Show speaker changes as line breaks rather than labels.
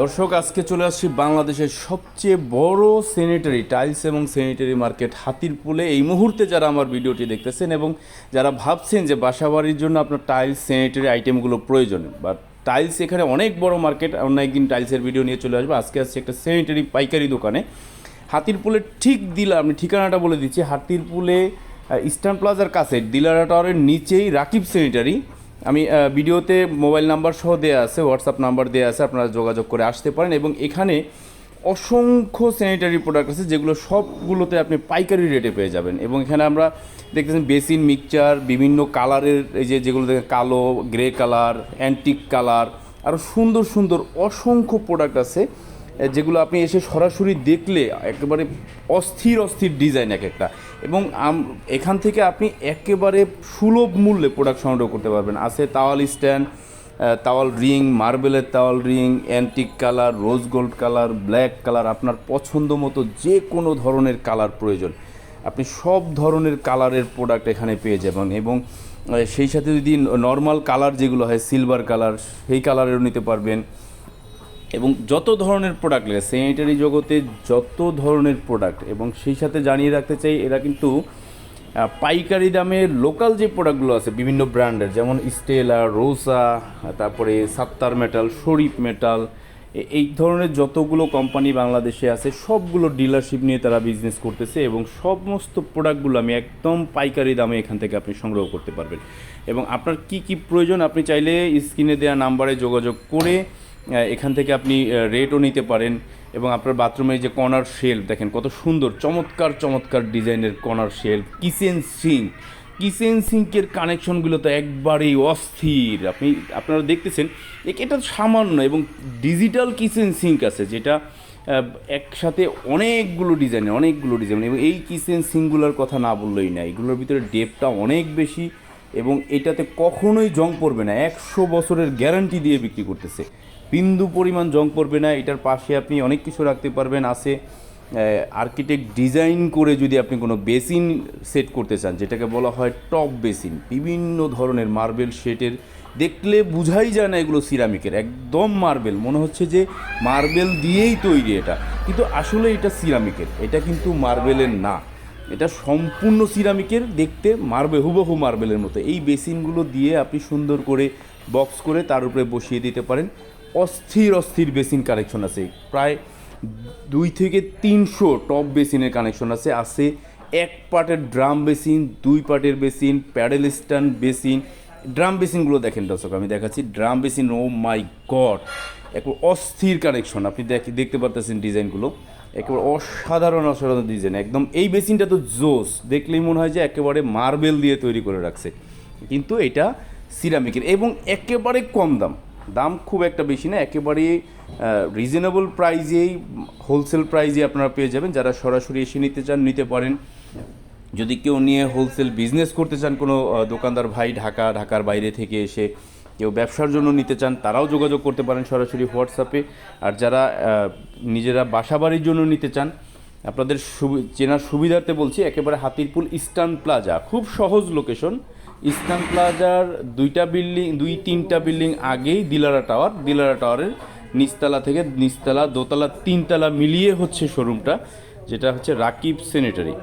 দর্শক, আজকে চলে আসছি বাংলাদেশের সবচেয়ে বড় স্যানিটারি টাইলস এবং স্যানিটারি মার্কেট হাতিরপুলে এই মুহূর্তে যারা আমার ভিডিওটি দেখতেছেন এবং যারা ভাবছেন যে বাসাবাড়ির জন্য আপনার টাইলস স্যানিটারি আইটেমগুলো প্রয়োজন, বা টাইলস এখানে অনেক বড় মার্কেট অন্য একদিন টাইলসের ভিডিও নিয়ে চলে আসবে। আজকে আসছে একটা স্যানিটারি পাইকারি দোকানে। হাতিরপুলের ঠিক দিলা আমি ঠিকানাটা বলে দিচ্ছি হাতিরপুলে ইস্টার্ন প্লাজার কাছে দিলারা টাওয়ারের নিচেই রাকিব স্যানিটারি আমি ভিডিওতে মোবাইল নাম্বার সহ দেওয়া আছে, হোয়াটসঅ্যাপ নাম্বার দেওয়া আছে, আপনারা যোগাযোগ করে আসতে পারেন। এবং এখানে অসংখ্য স্যানিটারি প্রোডাক্ট আছে, যেগুলো সবগুলোতে আপনি পাইকারি রেটে পেয়ে যাবেন। এবং এখানে আমরা দেখতেছেন বেসিন, মিক্সচার, বিভিন্ন কালারের এই যে যেগুলো দেখেন কালো গ্রে কালার অ্যান্টিক কালার আরও সুন্দর সুন্দর অসংখ্য প্রোডাক্ট আছে। যেগুলো আপনি এসে সরাসরি দেখলে, একেবারে অস্থির অস্থির ডিজাইন এক একটা। এবং এখান থেকে আপনি একেবারে সুলভ মূল্যে প্রোডাক্ট সংগ্রহ করতে পারবেন। আছে তাওয়াল স্ট্যান্ড তাওয়াল রিং মার্বেলের towel ring antique colour rose gold colour black colour আপনার পছন্দ মতো যে কোনো ধরনের কালার প্রয়োজন। আপনি সব ধরনের কালারের প্রোডাক্ট এখানে পেয়ে যাবেন। এবং সেই সাথে যদি নর্মাল কালার যেগুলো হয় সিলভার কালার সেই কালারেরও নিতে পারবেন। এবং যত ধরনের প্রোডাক্ট লাগে স্যানিটারি জগতে যত ধরনের প্রোডাক্ট এবং সেই সাথে জানিয়ে রাখতে চাই, এরা কিন্তু পাইকারি দামে লোকাল যে প্রোডাক্টগুলো আছে, বিভিন্ন ব্র্যান্ডের, যেমন স্টেলা রোসা তারপরে সাত্তার মেটাল শরীফ মেটাল এই ধরনের যতগুলো কোম্পানি বাংলাদেশে আছে, সবগুলো ডিলারশিপ নিয়ে তারা বিজনেস করতেছে, এবং সমস্ত প্রোডাক্টগুলো আমি একদম পাইকারি দামে এখান থেকে আপনি সংগ্রহ করতে পারবেন। এবং আপনার কি কি প্রয়োজন, আপনি চাইলে স্ক্রিনে দেওয়া নাম্বারে যোগাযোগ করে এখান থেকে আপনি রেটও নিতে পারেন এবং আপনার বাথরুমে যে কর্নার শেলফ দেখেন কত সুন্দর, চমৎকার চমৎকার ডিজাইনের corner shelf kitchen sink kitchen সিঙ্কের কানেকশনগুলো তো একবারেই অস্থির। আপনি, আপনারা দেখতেছেন এটা সামান্য এবং ডিজিটাল কিচেন সিঙ্ক আছে যেটা একসাথে অনেকগুলো ডিজাইনের অনেকগুলো ডিজাইন এবং এই কিচেন সিঙ্কগুলোর কথা না বললেই না, এগুলোর ভিতরে ডেপটা অনেক বেশি। এবং এটাতে কখনোই জং পড়বে না। একশো বছরের গ্যারান্টি দিয়ে বিক্রি করতেছে। বিন্দু পরিমাণ জং পড়বে না। এটার পাশে আপনি অনেক কিছু রাখতে পারবেন। আছে আর্কিটেক্ট ডিজাইন করে যদি আপনি কোনো বেসিন সেট করতে চান, যেটাকে বলা হয় টপ বেসিন, বিভিন্ন ধরনের মার্বেল শেটের দেখলে বুঝাই যায় না এগুলো সিরামিকের একদম মার্বেল মনে হচ্ছে যে মার্বেল দিয়েই তৈরি এটা। কিন্তু আসলে এটা সিরামিকের এটা কিন্তু মার্বেলের না। এটা সম্পূর্ণ সিরামিকের দেখতে মার্বে হুবহু মার্বেলের মতো। এই বেসিনগুলো দিয়ে আপনি সুন্দর করে বক্স করে তার উপরে বসিয়ে দিতে পারেন। অস্থির অস্থির বেসিন কানেকশন আছে। প্রায় দুই থেকে তিনশো টপ বেসিনের কানেকশন আছে। আছে এক পার্টের ড্রাম বেসিন, দুই পার্টের basin, pedal stand basin. Drum বেসিনগুলো দেখেন দর্শক, আমি দেখাচ্ছি। Drum basin, oh my god! এক অস্থির কানেকশন আপনি দেখ- দেখতে পারতেছেন ডিজাইনগুলো। একেবারে অসাধারণ অসাধারণ ডিজাইন একদম এই বেসিনটা তো জোস। দেখলেই মনে হয় যে একেবারে মার্বেল দিয়ে তৈরি করে রাখছে। কিন্তু এটা সিরামিকের এবং একেবারে কম দাম। দাম খুব একটা বেশি না, একেবারে রিজনেবল প্রাইজেই হোলসেল প্রাইজে আপনারা পেয়ে যাবেন। যারা সরাসরি এসে নিতে চান, নিতে পারেন। যদি কেউ নিয়ে হোলসেল বিজনেস করতে চান কোনো দোকানদার ভাই ঢাকা, ঢাকার বাইরে থেকে এসে কেউ ব্যবসার জন্য নিতে চান, তারাও যোগাযোগ করতে পারেন সরাসরি হোয়াটসঅ্যাপে আর যারা নিজেরা বাসাবাড়ির জন্য নিতে চান, আপনাদের চেনার সুবিধার্থে বলছি, একেবারে হাতিরপুল ইস্টার্ন প্লাজা। খুব সহজ লোকেশন ইস্টার্ন প্লাজার দুইটা বিল্ডিং দুই, তিনটা বিল্ডিং আগেই দিলারা টাওয়ার দিলারা টাওয়ারের নিচতলা থেকে নিচতলা, দোতলা, তিনতলা মিলিয়ে হচ্ছে শোরুমটা যেটা হচ্ছে রাকিব স্যানিটারি